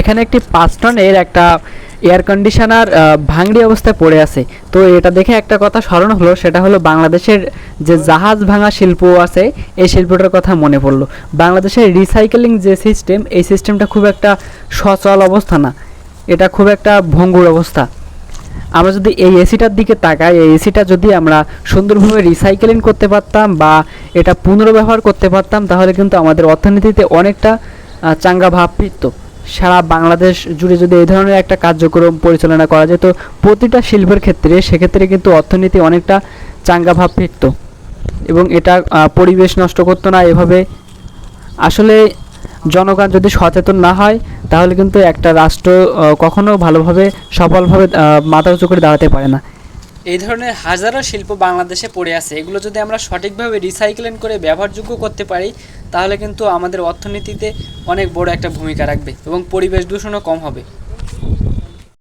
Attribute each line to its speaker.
Speaker 1: এখানে একটি পাঁচ টনের একটা এয়ার কন্ডিশনার ভাঙড়ি অবস্থায় পড়ে আছে। তো এটা দেখে একটা কথা স্মরণ হলো, সেটা হলো বাংলাদেশের যে জাহাজ ভাঙা শিল্প আছে, এই শিল্পটার কথা মনে পড়ল। বাংলাদেশের রিসাইকেলিং যে সিস্টেম এই সিস্টেমটা খুব একটা সচল অবস্থা না। এটা খুব একটা ভঙ্গুর অবস্থা। আমরা যদি এই এসিটার দিকে তাকাই, এই এসিটা যদি আমরা সুন্দরভাবে রিসাইকেলিং করতে পারতাম বা এটা পুনর্ব্যবহার করতে পারতাম, তাহলে কিন্তু আমাদের অর্থনীতিতে অনেকটা চাঙ্গা ভাব ফিরত। সারা বাংলাদেশ জুড়ে যদি এই ধরনের একটা কার্যক্রম পরিচালনা করা যেত প্রতিটা শিল্পের ক্ষেত্রে সেক্ষেত্রে কিন্তু অর্থনীতি অনেকটা চাঙ্গা ভাব ফিরত এবং এটা পরিবেশ নষ্ট করতো না এভাবে। আসলে জনগণ যদি সচেতন না হয়, তাহলে কিন্তু একটা রাষ্ট্র কখনো ভালোভাবে, সফলভাবে মাথা উঁচু করে দাঁড়াতে পারে না।
Speaker 2: এই ধরনের হাজারো শিল্প বাংলাদেশে পড়ে আছে। এগুলো যদি আমরা সঠিকভাবে রিসাইকেলিং করে ব্যবহারযোগ্য করতে পারি, তাহলে কিন্তু আমাদের অর্থনীতিতে অনেক বড় একটা ভূমিকা রাখবে এবং পরিবেশ দূষণও কম হবে।